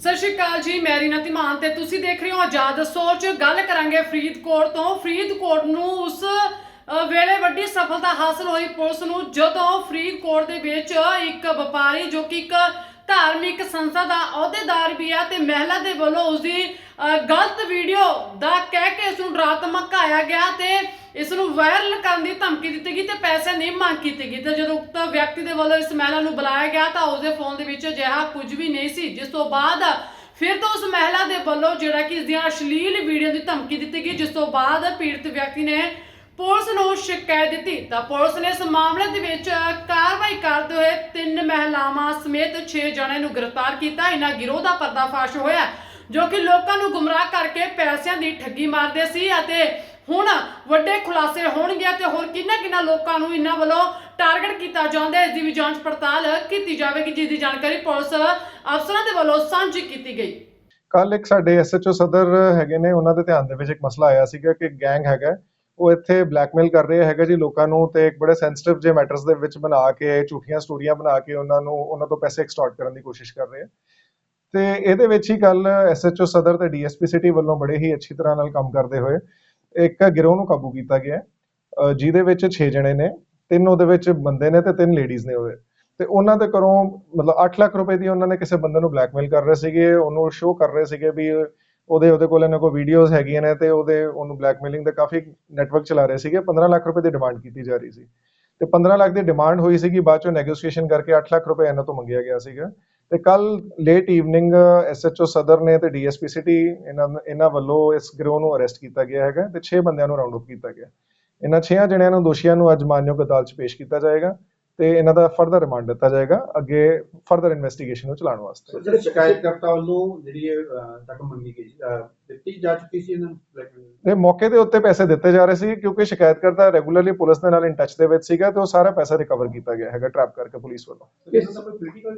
ਸਤਿ ਸ਼੍ਰੀ ਅਕਾਲ ਜੀ, ਮੈਂ ਰੀਨਾ ਤਿਮਾਨ ਤੇ ਤੁਸੀਂ ਦੇਖ ਰਹੇ ਹੋ ਆਜ਼ਾਦ ਸੋਚ ਗੱਲ ਕਰਾਂਗੇ ਫਰੀਦਕੋਟ ਤੋਂ। ਫਰੀਦਕੋਟ ਨੂੰ ਉਸ ਵੇਲੇ ਵੱਡੀ ਸਫਲਤਾ ਹਾਸਲ ਹੋਈ ਪੁਲਿਸ ਨੂੰ ਜਦੋਂ ਫਰੀਦਕੋਟ ਦੇ ਵਿੱਚ ਇੱਕ ਵਪਾਰੀ ਜੋ ਕਿ ਇੱਕ ਧਾਰਮਿਕ ਸੰਸਥਾ ਦਾ ਅਹੁਦੇਦਾਰ ਵੀ ਆ ਤੇ ਮਹਿਲਾ ਦੇ ਵੱਲੋਂ ਉਸਦੀ ਅ, ਗਲਤ ਵੀਡੀਓ ਦਾ ਕਹਿ ਕੇ ਇਸ ਨੂੰ ਡਰਾ ਧਮਕਾਇਆ ਗਿਆ ਤੇ ਇਸ ਨੂੰ ਵਾਇਰਲ ਕਰਨ ਦੀ ਧਮਕੀ ਦਿੱਤੀ ਗਈ ਤੇ ਪੈਸੇ ਨਹੀਂ ਮੰਗ ਕੀਤੀ ਗਈ ਤੇ ਜਦੋਂ ਉਕਤ ਵਿਅਕਤੀ ਦੇ ਵੱਲੋਂ ਇਸ ਮਹਿਲਾ ਨੂੰ ਬੁਲਾਇਆ ਗਿਆ ਤਾਂ ਉਸਦੇ ਫੋਨ ਦੇ ਵਿੱਚ ਅਜਿਹਾ ਕੁਝ ਵੀ ਨਹੀਂ ਸੀ ਜਿਸ ਤੋਂ ਬਾਅਦ ਫਿਰ ਤੋਂ ਉਸ ਮਹਿਲਾ ਦੇ ਵੱਲੋਂ ਜਿਹੜਾ ਕਿ ਇਸ ਦੀਆਂ ਅਸ਼ਲੀਲ ਵੀਡੀਓ ਦੀ ਧਮਕੀ ਦਿੱਤੀ ਗਈ ਜਿਸ ਤੋਂ ਬਾਅਦ ਪੀੜਤ ਵਿਅਕਤੀ ਨੇ ਪੁਲਿਸ ਨੂੰ ਸ਼ਿਕਾਇਤ ਦਿੱਤੀ। ਤਾਂ ਪੁਲਿਸ ਨੇ ਇਸ ਮਾਮਲੇ ਦੇ ਵਿੱਚ ਕਾਰਵਾਈ ਕਰਦੇ ਹੋਏ ਤਿੰਨ ਮਹਿਲਾਵਾਂ ਸਮੇਤ 6 ਜਣਿਆਂ ਨੂੰ ਗ੍ਰਿਫਤਾਰ ਕੀਤਾ। ਇਹਨਾਂ ਗਿਰੋਹ ਦਾ ਪਰਦਾਫਾਸ਼ ਹੋਇਆ, ਜੋ ਕਿ ਲੋਕਾਂ ਨੂੰ ਗੁੰਮਰਾਹ ਕਰਕੇ ਪੈਸਿਆਂ ਦੀ ਠੱਗੀ ਮਾਰਦੇ ਸੀ ਅਤੇ ਹੁਣ ਵੱਡੇ ਖੁਲਾਸੇ ਹੋਣਗੇ ਤੇ ਹੋਰ ਕਿੰਨਾ ਕਿੰਨਾ ਲੋਕਾਂ ਨੂੰ ਇਹਨਾਂ ਵੱਲੋਂ ਟਾਰਗੇਟ ਕੀਤਾ ਜਾਂਦਾ ਹੈ, ਇਸ ਦੀ ਵੀ ਜਾਂਚ ਪੜਤਾਲ ਕੀਤੀ ਜਾਵੇਗੀ, ਜਿਸ ਦੀ ਜਾਣਕਾਰੀ ਪੁਲਿਸ ਅਫਸਰਾਂ ਦੇ ਵੱਲੋਂ ਸਾਂਝੀ ਕੀਤੀ ਗਈ। ਕੱਲ ਇੱਕ ਸਾਡੇ ਐਸਐਚਓ ਸਦਰ ਹੈਗੇ ਨੇ, ਉਹਨਾਂ ਦੇ ਧਿਆਨ ਦੇ ਵਿੱਚ ਇੱਕ ਮਸਲਾ ਆਇਆ ਸੀਗਾ ਕਿ ਗੈਂਗ ਹੈਗਾ ਉਹ ਇੱਥੇ ਬਲੈਕਮੇਲ ਕਰ ਰਹੇ ਹੈਗਾ ਜੀ ਲੋਕਾਂ ਨੂੰ ਤੇ ਇੱਕ ਬੜੇ ਸੈਂਸਿਟਿਵ ਜੇ ਮੈਟਰਸ ਦੇ ਵਿੱਚ ਬਣਾ ਕੇ ਝੂਠੀਆਂ ਸਟੋਰੀਆਂ ਬਣਾ ਕੇ ਉਹਨਾਂ ਨੂੰ, ਉਹਨਾਂ ਤੋਂ ਪੈਸੇ ਐਕਸਟੋਰਟ ਕਰਨ ਦੀ ਕੋਸ਼ਿਸ਼ ਕਰ ਰਹੇ ਆ। ਤੇ ਇਹਦੇ ਵਿੱਚ ਹੀ ਕੱਲ ਐਸਐਚਓ ਸਦਰ ਤੇ ਡੀਐਸਪੀ ਸਿਟੀ ਵੱਲੋਂ ਬੜੇ ਹੀ ਅੱਛੀ ਤਰ੍ਹਾਂ ਨਾਲ ਕੰਮ ਕਰਦੇ ਹੋਏ ਇੱਕ ਗਿਰੋਹ ਨੂੰ ਕਾਬੂ ਕੀਤਾ ਗਿਆ ਜਿਹਦੇ ਵਿੱਚ 6 ਜਣੇ ਨੇ, ਤਿੰਨ ਉਹਦੇ ਵਿੱਚ ਬੰਦੇ ਨੇ ਤੇ ਤਿੰਨ ਲੇਡੀਜ਼ ਨੇ ਉਹਦੇ। ਤੇ ਉਹਨਾਂ ਦੇ ਘਰੋਂ ਮਤਲਬ 8 ਲੱਖ ਰੁਪਏ ਦੀ ਉਹਨਾਂ ਨੇ ਕਿਸੇ ਬੰਦੇ ਨੂੰ ਬਲੈਕਮੇਲ ਕਰ ਰਹੇ ਸੀਗੇ, ਉਹਨੂੰ ਸ਼ੋਅ ਕਰ ਰਹੇ ਸੀਗੇ ਵੀ ਉਹਦੇ ਉਹਦੇ ਕੋਲ ਇਹਨਾਂ ਕੋਲ ਵੀਡੀਓਜ਼ ਹੈਗੀਆਂ ਨੇ ਤੇ ਉਹਦੇ, ਉਹਨੂੰ ਬਲੈਕਮੇਲਿੰਗ ਦੇ ਕਾਫੀ ਨੈਟਵਰਕ ਚਲਾ ਰਹੇ ਸੀਗੇ। 15 ਲੱਖ ਰੁਪਏ ਦੀ ਡਿਮਾਂਡ ਕੀਤੀ ਜਾ ਰਹੀ ਸੀ। ਤੇ 15 ਲੱਖ ਦੀ ਡਿਮਾਂਡ ਹੋਈ ਸੀਗੀ, ਬਾਅਦ ਚੋਂ ਨੈਗੋਸ਼ੀਏਸ਼ਨ ਕਰਕੇ 8 ਲੱਖ ਰੁਪਏ ਇਹਨਾਂ ਤੋਂ ਮੰਗਿਆ ਗਿਆ ਸੀਗਾ। ਤੇ ਕੱਲ ਲੇਟ ਈਵਨਿੰਗ ਐਸਐਚਓ ਸਦਰ ਨੇ ਤੇ ਡੀਐਸਪੀ ਸਿਟੀ ਇਹਨਾਂ ਇਹਨਾਂ ਵੱਲੋਂ ਇਸ ਗਰੋਹ ਨੂੰ ਅਰੈਸਟ ਕੀਤਾ ਗਿਆ ਹੈਗਾ ਤੇ 6 ਬੰਦਿਆਂ ਨੂੰ ਰਾਉਂਡ ਅਪ ਕੀਤਾ ਗਿਆ। ਇਹਨਾਂ 6 ਜਣਿਆਂ ਨੂੰ ਦੋਸ਼ੀਆਂ ਨੂੰ ਅੱਜ ਮਾਨਯੋਗ ਅਦਾਲਤ 'ਚ ਪੇਸ਼ ਕੀਤਾ ਜਾਏਗਾ। ਤੇ ਇਹਨਾਂ ਦਾ ਫਰਦਰ ਰਿਮਾਂਡ ਦਿੱਤਾ ਜਾਏਗਾ ਅੱਗੇ ਫਰਦਰ ਇਨਵੈਸਟੀਗੇਸ਼ਨ ਨੂੰ ਚਲਾਉਣ ਵਾਸਤੇ। ਜਿਹੜੇ ਸ਼ਿਕਾਇਤਕਰਤਾ ਵੱਲੋਂ ਜਿਹੜੀ ਇਹ ਰਕਮ ਮੰਗੀ ਗਈ ਦਿੱਤੀ ਜਾ ਚੁੱਕੀ ਸੀ ਇਹਨਾਂ ਨੂੰ ਮੌਕੇ ਦੇ ਉੱਤੇ ਪੈਸੇ ਦਿੱਤੇ ਜਾ ਰਹੇ ਸੀ ਕਿਉਂਕਿ ਸ਼ਿਕਾਇਤਕਰਤਾ ਰੈਗੂਲਰਲੀ ਪੁਲਿਸ ਦੇ ਨਾਲ ਇਨ ਟੱਚ ਦੇ ਵਿੱਚ ਸੀਗਾ ਤੇ ਉਹ ਸਾਰਾ ਪੈਸਾ ਰਿਕਵਰ ਕੀਤਾ ਗਿਆ ਹੈਗਾ ਟ੍ਰੈਪ ਕਰਕੇ ਪੁਲਿਸ ਵੱਲੋਂ। ਇਸ ਦਾ ਕੋਈ ਪੋਲੀਟੀਕਲ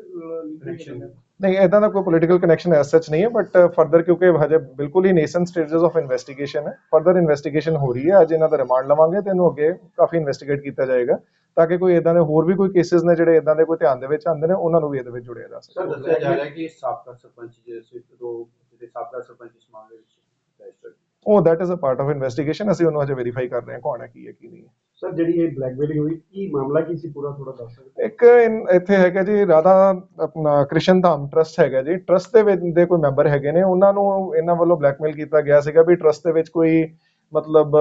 ਕਨੈਕਸ਼ਨ ਨਹੀਂ ਇਦਾਂ ਦਾ ਕੋਈ ਪੋਲੀਟੀਕਲ ਕਨੈਕਸ਼ਨ ਐਸ ਸੱਚ ਨਹੀਂ ਹੈ ਬਟ ਫਰਦਰ ਕਿਉਂਕਿ ਹਜੇ ਬਿਲਕੁਲ ਹੀ ਨੇਸਨ ਸਟੇਜਸ ਆਫ ਇਨਵੈਸਟੀਗੇਸ਼ਨ ਹੈ। ਫਰਦਰ ਇਨਵੈਸਟੀਗੇਸ਼ਨ ਹੋ ਰਹੀ ਹੈ ਅੱਜ ਇਹਨਾਂ ਦਾ ਰਿਮਾਂਡ ਲਵਾਂਗੇ ਤੇ ਇਹਨੂੰ ਅੱਗੇ ਕਾਫੀ ਇਨਵੈਸਟੀਗੇਟ ਕੀਤਾ ਜਾਏਗਾ। ਤਾਂ ਕਿ ਕੋਈ ਇਦਾਂ ਦੇ ਹੋਰ ਵੀ ਕੋਈ ਕੇਸਿਸ ਨੇ ਜਿਹੜੇ ਇਦਾਂ ਦੇ ਕੋਈ ਧਿਆਨ ਦੇ ਵਿੱਚ ਆਉਂਦੇ ਨੇ ਉਹਨਾਂ ਨੂੰ ਵੀ ਇਹਦੇ ਵਿੱਚ ਜੁੜਿਆ ਜਾ ਸਕੇ। ਸਰ ਦੱਸਿਆ ਜਾ ਰਿਹਾ ਕਿ ਸਾਬਕਾ ਸਰਪੰਚ ਜਿਹੜੇ ਦੋ ਜਿਹੜੇ ਸਾਬਕਾ ਸਰਪੰਚ ਇਸ ਮਾਮਲੇ ਵਿੱਚ ਉਹ that is a part of investigation ਅਸੀਂ ਉਹਨੂੰ ਹਜੇ ਵੈਰੀਫਾਈ ਕਰ ਰਹੇ ਹਾਂ ਕੌਣ ਹੈ ਕੀ ਹੈ ਕੀ ਨਹੀਂ ਹੈ। ਸਰ ਜਿਹੜੀ ਇਹ ਬਲੈਕਮੇਲਿੰਗ ਹੋਈ ਕੀ ਮਾਮਲਾ ਕੀ ਸੀ ਪੂਰਾ ਥੋੜਾ ਦੱਸ ਸਕਦੇ ਇੱਕ ਇੱਥੇ ਹੈਗਾ ਜੀ ਰਾਧਾ ਆਪਣਾ ਕ੍ਰਿਸ਼ਨ ਧਾਮ ਟਰਸਟ ਹੈਗਾ ਜੀ। ਟਰਸਟ ਦੇ ਵਿੱਚ ਦੇ ਕੋਈ ਮੈਂਬਰ ਹੈਗੇ ਨੇ ਉਹਨਾਂ ਨੂੰ ਇਹਨਾਂ ਵੱਲੋਂ ਬਲੈਕਮੇਲ ਕੀਤਾ ਗਿਆ ਸੀਗਾ ਵੀ ਟਰਸਟ ਦੇ ਵਿੱਚ ਕੋਈ ਮਤਲਬ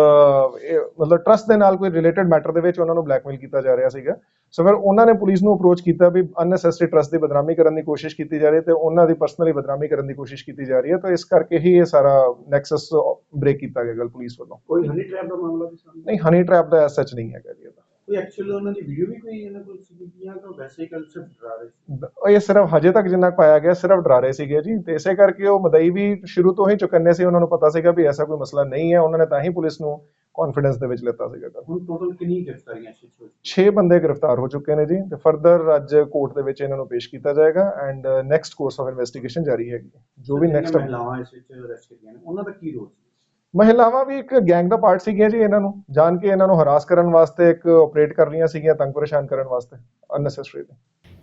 ਮਤਲਬ ਟਰਸਟ ਦੇ ਨਾਲ ਕੋਈ ਰਿਲੇਟਡ ਮੈਟਰ ਦੇ ਵਿੱਚ ਉਹਨਾਂ ਨੂੰ ਬਲੈਕਮੇਲ ਕੀਤਾ ਜਾ ਰਿਹਾ ਸੀਗਾ। ਸੋ ਫਿਰ ਉਹਨਾਂ ਨੇ ਪੁਲਿਸ ਨੂੰ ਅਪਰੋਚ ਕੀਤਾ ਵੀ ਅਨਨੈਸੈਸਰੀ ਟਰਸਟ ਦੀ ਬਦਨਾਮੀ ਕਰਨ ਦੀ ਕੋਸ਼ਿਸ਼ ਕੀਤੀ ਜਾ ਰਹੀ ਹੈ ਤੇ ਉਹਨਾਂ ਦੀ ਪਰਸਨਲੀ ਬਦਨਾਮੀ ਕਰਨ ਦੀ ਕੋਸ਼ਿਸ਼ ਕੀਤੀ ਜਾ ਰਹੀ ਹੈ ਤਾਂ ਇਸ ਕਰਕੇ ਹੀ ਇਹ ਸਾਰਾ ਨੈਕਸਸ ਬ੍ਰੇਕ ਕੀਤਾ ਗਿਆ ਗੱਲ ਪੁਲਿਸ ਵੱਲੋਂ। ਕੋਈ ਹਨੀ ਟ੍ਰੈਪ ਦਾ ਮਾਮਲਾ ਵੀ ਸਾਹਮਣੇ ਨਹੀਂ ਹਨੀ ਟ੍ਰੈਪ ਦਾ ਸੱਚ ਨਹੀਂ ਹੈਗਾ ਜੀ। ਕੋਈ ਐਕਚੁਅਲੀ ਉਹਨਾਂ ਦੀ ਵੀਡੀਓ ਵੀ ਕੋਈ ਇਹਨਾਂ ਕੋਲ ਸੀ ਜਾਂ ਤਾਂ ਵੈਸੇ ਹੀ ਸਿਰਫ ਡਰਾ ਰਹੇ ਸੀ? ਇਹ ਸਿਰਫ ਹਜੇ ਤੱਕ ਜਿੰਨਾ ਪਾਇਆ ਗਿਆ ਸਿਰਫ ਡਰਾ ਰਹੇ ਸੀਗੇ ਜੀ। ਤੇ ਇਸੇ ਕਰਕੇ ਉਹ ਮਦਈ ਵੀ ਸ਼ੁਰੂ ਤੋਂ ਹੀ ਚੁਕੰਨੇ ਸੀ। ਉਹਨਾਂ ਨੂੰ ਪਤਾ ਸੀਗਾ ਵੀ ਐਸਾ ਕੋਈ ਮਸਲਾ ਨਹੀਂ ਹੈ। ਉਹਨਾਂ ਨੇ ਤਾਂ ਹੀ ਪੁਲਿਸ ਨੂੰ ਕੌਨਫੀਡੈਂਸ ਦੇ ਵਿੱਚ ਲਿੱਤਾ ਸੀਗਾ। ਹੁਣ ਟੋਟਲ ਕਿੰਨੀ ਗ੍ਰਿਫਤਾਰੀਆਂ ਸੀ ਛੋਟੀ 6 ਬੰਦੇ ਗ੍ਰਿਫਤਾਰ ਹੋ ਚੁੱਕੇ ਨੇ ਜੀ। ਤੇ ਫਰਦਰ ਅੱਜ ਕੋਰਟ ਦੇ ਵਿੱਚ ਇਹਨਾਂ ਨੂੰ ਪੇਸ਼ ਕੀਤਾ ਜਾਏਗਾ and next course of investigation ਜਾਰੀ ਹੈਗੀ ਜੋ ਵੀ ਨੈਕਸਟ ਮਹਿਲਾਵਾਂ ਇਸ ਵਿੱਚ ਅਰੈਸਟ ਕੀਤੀਆਂ ਨੇ ਉਹਨਾਂ ਦਾ ਕੀ ਰੋਲ ਸੀ? ਮਹਿਲਾਵਾਂ ਵੀ ਇੱਕ ਗੈਂਗ ਦਾ ਪਾਰਟ ਸੀਗੀਆਂ ਜੀ ਇਹਨਾਂ ਨੂੰ, ਜਾਣ ਕੇ ਇਹਨਾਂ ਨੂੰ ਹਰਾਸ ਕਰਨ ਵਾਸਤੇ ਇੱਕ ਆਪਰੇਟ ਕਰ ਰਹੀਆਂ ਸੀਗੀਆਂ, ਤੰਗ ਪਰੇਸ਼ਾਨ ਕਰਨ ਵਾਸਤੇ ਅਨਨੈਸੈਸਰੀ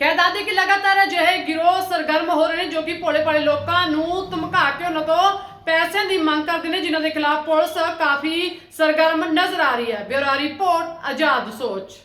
ਕਹਿ ਦਾਦੇ ਕਿ ਲਗਾਤਾਰ ਅਜਿਹੇ ਗਿਰੋਹ ਸਰਗਰਮ ਹੋ ਰਹੇ ਨੇ ਜੋ ਕਿ ਭੋਲੇ ਭਾਲੇ ਲੋਕਾਂ ਨੂੰ ਧਮਕਾ ਕੇ ਉਹਨਾਂ ਤੋਂ ਪੈਸਿਆਂ ਦੀ ਮੰਗ ਕਰਦੇ ਨੇ, ਜਿਨ੍ਹਾਂ ਦੇ ਖਿਲਾਫ ਪੁਲਿਸ ਕਾਫੀ ਸਰਗਰਮ ਨਜ਼ਰ ਆ ਰਹੀ ਹੈ। ਬਿਊਰੋ ਰਿਪੋਰਟ, ਆਜ਼ਾਦ ਸੋਚ।